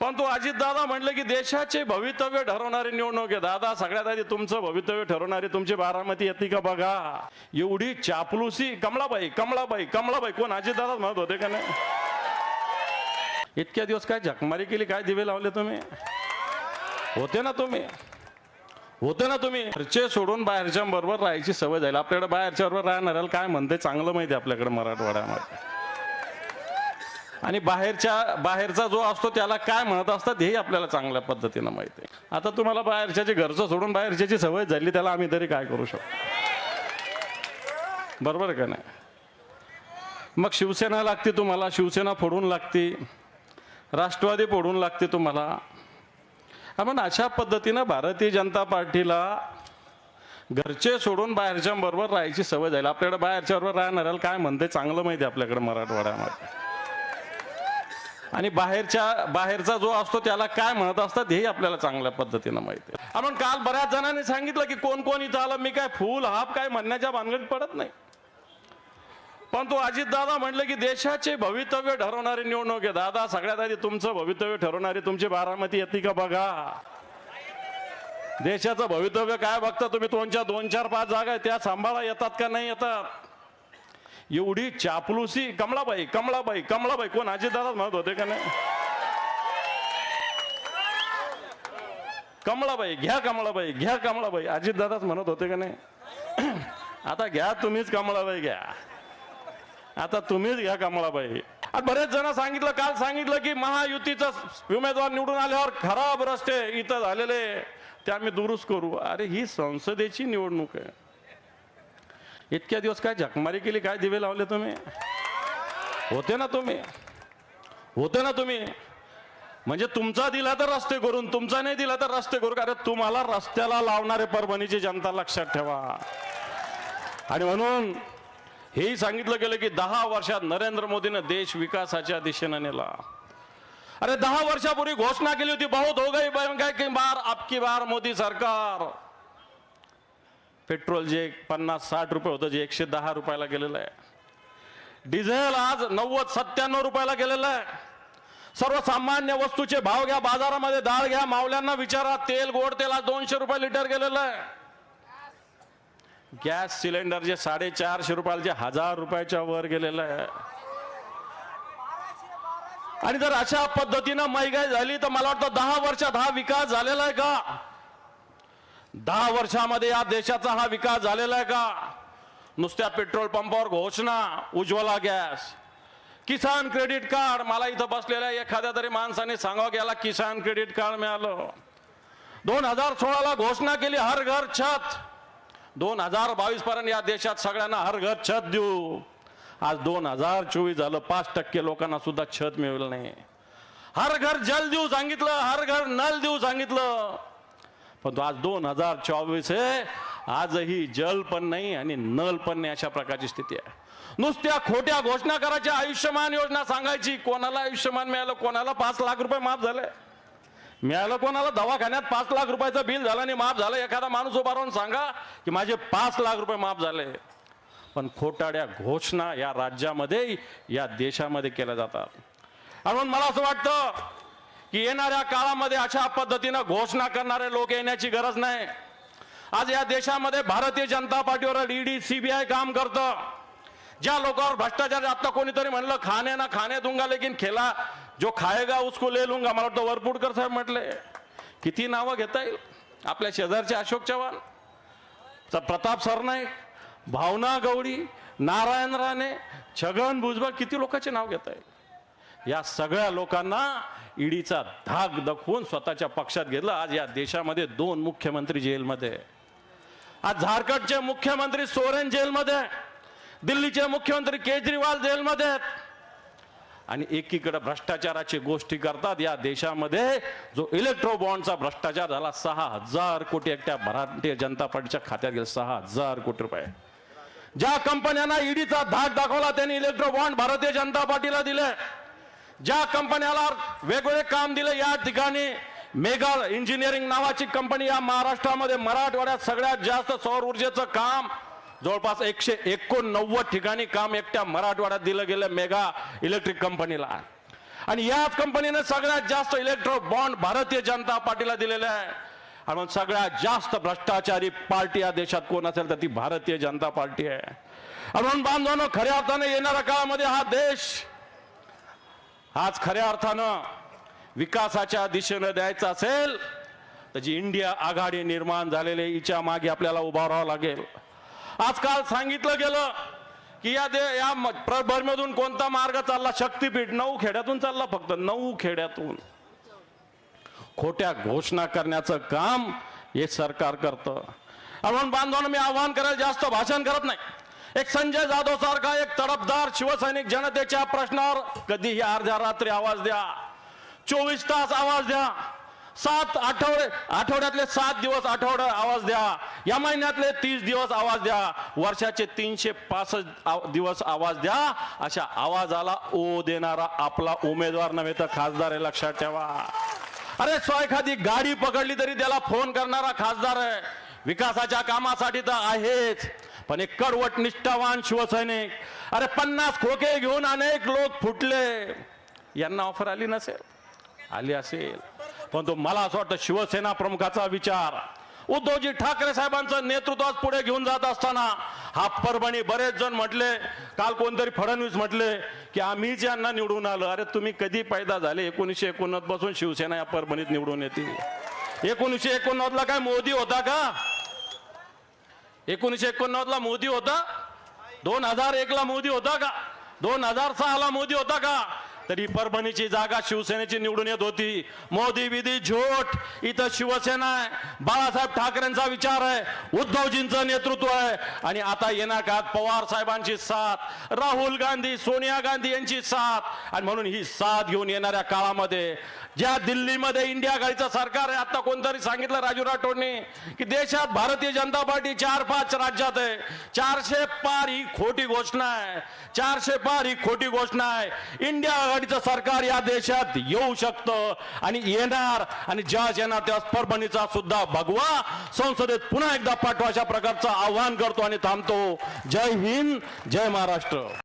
पण तो अजितदादा म्हटलं की देशाचे भवितव्य ठरवणारी निवडणूक आहे. दादा सगळ्यात आधी तुमचं भवितव्य ठरवणारी तुमची बारामती येते का बघा? एवढी चापलुसी. कमलाबाई कमलाबाई कमलाबाई कोण? अजितदादा म्हणत होते का नाही? इतक्या दिवस काय झकमारी केली? काय दिवे लावले तुम्ही? होते ना तुम्ही? होते ना तुम्ही? घरचे सोडून बाहेरच्या बरोबर राहायची सवय जाईल आपल्याकडे बाहेरच्या बरोबर राहणाऱ्याला काय म्हणते? चांगलं माहिती आहे आपल्याकडे मराठवाड्यामध्ये. आणि बाहेरच्या बाहेरचा जो असतो त्याला काय म्हणत असतात हेही आपल्याला चांगल्या पद्धतीनं माहिती आहे. आता तुम्हाला बाहेरच्याची घरचं सोडून बाहेरच्याची सवय झाली त्याला आम्ही तरी काय करू शकतो? बरोबर का नाही? मग शिवसेना लागते तुम्हाला शिवसेना फोडून लागते राष्ट्रवादी फोडून लागते तुम्हाला. आपण अशा पद्धतीनं भारतीय जनता पार्टीला घरचे सोडून बाहेरच्या बरोबर राहायची सवय झाली. आपल्याकडे बाहेरच्या बरोबर राहणाऱ्याला काय म्हणते चांगलं माहिती आहे आपल्याकडे मराठवाड्यामध्ये. आणि बाहेरच्या बाहेरचा जो असतो त्याला काय म्हणत असतात हेही आपल्याला चांगल्या पद्धतीनं माहिती आहे. आपण काल बऱ्याच जणांनी सांगितलं की कोण कोण इथं आलं मी काय फुल हाफ काय म्हणण्याच्या भानगडीत पडत नाही. पण तो अजितदादा म्हटलं की देशाचे भवितव्य ठरवणारी निवडणूक आहे. दादा सगळ्यात आधी तुमचं भवितव्य ठरवणारी तुमची बारामती येते का बघा? देशाचं भवितव्य काय बघता तुम्ही? दोनच्या दोन चार पाच जागा त्या सांभाळा येतात का नाही येतात? एवढी चापलुसी. कमलाबाई कमलाबाई कमलाबाई कोण? अजितदादा म्हणत होते का नाही? कमलाबाई घ्या कमलाबाई घ्या कमलाबाई. अजितदादाच म्हणत होते का नाही? आता घ्या तुम्हीच कमलाबाई घ्या. आता तुम्हीच घ्या कमलाबाई. बरेच जण सांगितलं काल सांगितलं की महायुतीचा उमेदवार निवडून आल्यावर खराब रस्ते इथं झालेले. ते आम्ही दुरुस्त करू. अरे ही संसदेची निवडणूक आहे. इतक्या दिवस काय झकमारी केली काय दिवे लावले तुम्ही? होते ना तुम्ही? होते ना तुम्ही? म्हणजे तुमचा दिला तर रस्ते करून तुमचा नाही दिला तर रस्ते करू अरे तुम्हाला रस्त्याला लावणारे परभणीची जनता लक्षात ठेवा. आणि म्हणून हेही सांगितलं गेलं की दहा वर्षात नरेंद्र मोदीनं देश विकासाच्या दिशेनं नेला. अरे दहा वर्षापूर्वी घोषणा केली होती बहुत हो गई काय की बार आपकी बार मोदी सरकार. पेट्रोल जे पन्नास साठ रुपये होतं जे एकशे दहा रुपयाला गेलेलं आहे. डिझेल आज नव्वद सत्त्याण्णव रुपयाला गेलेलं आहे. सर्वसामान्य वस्तूचे भाव घ्या बाजारामध्ये डाळ घ्या मावल्यांना विचारा तेल गोड तेल आज दोनशे रुपये लिटर गेलेलं आहे. गॅस सिलेंडर जे साडेचारशे जे हजार रुपयाच्या वर गेलेलं आहे. आणि जर अशा पद्धतीनं महागाई झाली तर मला वाटतं दहा वर्षात हा विकास झालेला आहे का? दहा वर्षामध्ये या देशाचा हा विकास झालेला आहे का? नुसत्या पेट्रोल पंपावर घोषणा Ujjwala gas. Kisan credit card मला इथं बसलेल्या एखाद्या तरी माणसाने सांगावं की याला किसान क्रेडिट कार्ड मिळालं. दोन हजार सोळाला घोषणा केली हर घर छत. दोन हजार बावीस पर्यंत या देशात सगळ्यांना हर घर छत देऊ. आज दोन हजार चोवीस झालं पाच टक्के लोकांना सुद्धा छत मिळवलं नाही. हर घर जल देऊ सांगितलं हर घर नल देऊ सांगितलं. पण तो आज दोन हजार चोवीस आहे आजही जल पण नाही आणि नल पण नाही अशा प्रकारची स्थिती आहे. नुसत्या खोट्या घोषणा करायच्या आयुष्यमान योजना सांगायची कोणाला आयुष्यमान मिळालं कोणाला पाच लाख रुपये माफ झाले. मिळालं कोणाला दवाखान्यात पाच लाख रुपयाचं बिल झालं आणि माफ झालं एखादा माणूस उभा राहून सांगा की माझे पाच लाख रुपये माफ झाले. पण खोटाड्या घोषणा या राज्यामध्ये या देशामध्ये केल्या जातात. म्हणून मला असं वाटतं की येणाऱ्या काळामध्ये अशा पद्धतीनं घोषणा करणारे लोक येण्याची गरज नाही. आज या देशामध्ये भारतीय जनता पार्टीवर ईडी सीबीआय काम करतं. ज्या लोकांवर भ्रष्टाचार आता कोणीतरी म्हणलं खाणे ना खाणे दूंगा लेकिन खेला. जो खायगा उसको ले लूंगा मला वाटतं वरपुडकर साहेब म्हटले. किती नावं घेता येईल? आपल्या शेजारचे अशोक चव्हाण. तर प्रताप सरनाईक भावना गवडी नारायण राणे छगन भुजबळ किती लोकांचे नाव घेता येईल? या सगळ्या लोकांना ईडीचा धाक दाखवून स्वतःच्या पक्षात घेतलं. आज या देशामध्ये दोन मुख्यमंत्री जेलमध्ये आज झारखंडचे मुख्यमंत्री सोरेन जेलमध्ये दिल्लीचे मुख्यमंत्री केजरीवाल जेलमध्ये आहेत. आणि एकीकडे भ्रष्टाचाराची गोष्टी करतात. या देशामध्ये जो इलेक्ट्रो बॉन्डचा भ्रष्टाचार झाला सहा हजार कोटी एकट्या भारतीय जनता पार्टीच्या खात्यात गेले सहा हजार कोटी रुपये. ज्या कंपन्यांना ईडीचा धाक दाखवला त्यांनी इलेक्ट्रो बॉन्ड भारतीय जनता पार्टीला दिले ज्या कंपन्याला वेगवेगळे काम दिले या ठिकाणी मेगा इंजिनिअरिंग नावाची कंपनी या महाराष्ट्रामध्ये मराठवाड्यात सगळ्यात जास्त सौर ऊर्जेचं काम जवळपास एकशे एकोणनव्वद ठिकाणी काम एकट्या मराठवाड्यात दिलं गेलं मेगा इलेक्ट्रिक कंपनीला. आणि याच कंपनीने सगळ्यात जास्त इलेक्ट्रो बॉन्ड भारतीय जनता पार्टीला दिलेलं आहे. आणि सगळ्यात जास्त भ्रष्टाचारी पार्टी या देशात कोण असेल तर ती भारतीय जनता पार्टी आहे. आणि म्हणून बांधवांनो खऱ्या अर्थाने येणाऱ्या काळामध्ये हा देश आज खऱ्या अर्थानं विकासाच्या दिशेनं द्यायचं असेल तर जी इंडिया आघाडी निर्माण झालेली हिच्या मागे आपल्याला उभा राहावं लागेल. आजकाल सांगितलं गेलं की या दे या म- प्रभरमधून कोणता मार्ग चालला? शक्तीपीठ नऊ खेड्यातून चालला फक्त नऊ खेड्यातून. खोट्या घोषणा करण्याचं काम हे सरकार करतं. आपण म्हणून मी आव्हान करायला जास्त भाषण करत नाही. एक संजय जाधव सारखा एक तडफदार शिवसैनिक जनतेच्या प्रश्नावर कधीही अर्ध्या रात्री आवाज द्या. चोवीस तास आवाज द्या. सात आठवडे आठवड्यातले सात दिवस आठवडे आवाज द्या. या महिन्यातले तीस दिवस आवाज द्या. वर्षाचे तीनशे पासष्ट दिवस आवाज द्या. अशा आवाजाला ओ देणारा आपला उमेदवार नव्हे तर खासदार आहे लक्षात ठेवा. अरे स्व एखादी गाडी पकडली तरी त्याला फोन करणारा खासदार आहे. विकासाच्या कामासाठी तर आहेच. पण एक कडवट निष्ठावान शिवसैनिक. अरे पन्नास खोके घेऊन अनेक लोक फुटले. यांना ऑफर आली नसेल? आली असेल. पण तो मला असं वाटतं शिवसेना प्रमुखाचा विचार. उद्धवजी ठाकरे साहेबांचं नेतृत्व आज पुढे घेऊन जात असताना हा परभणी बरेच जण म्हटले काल कोणतरी फडणवीस म्हटले की आम्हीच यांना निवडून आलो अरे तुम्ही कधी पैदा झाले? एकोणीसशे एकोणनव्वदपासून शिवसेना या परभणीत निवडून येते. एकोणीसशे एकोणनव्वदला काय मोदी होता का? एकोणीसशे एकोणनव्वदला मोदी होता. दोन हजार एकला मोदी होता का? दोन हजार सहाला मोदी होता का? तरी परभणीची जागा शिवसेनेची निवडून येत होती. मोदी विधी झोट. इथं शिवसेना आहे. बाळासाहेब ठाकरेंचा विचार आहे. उद्धवजींचं नेतृत्व आहे. आणि आता येणार काळात पवार साहेबांची साथ? राहुल गांधी सोनिया गांधी यांची साथ. आणि म्हणून ही साथ घेऊन येणाऱ्या काळामध्ये ज्या दिल्लीमध्ये इंडिया गाडीचं सरकार आहे आता कोणतरी सांगितलं राजू राठोडने की देशात भारतीय जनता पार्टी चार पाच राज्यात आहे. चारशे पार ही खोटी घोषणा आहे. चारशे पार ही खोटी घोषणा आहे. इंडिया आघाडीचं सरकार या देशात येऊ शकतं. आणि येणार. आणि ज्या येणार त्या परभणीचा सुद्धा भगवा संसदेत पुन्हा एकदा पाठवा अशा प्रकारचं आव्हान करतो आणि थांबतो. जय हिंद जय महाराष्ट्र.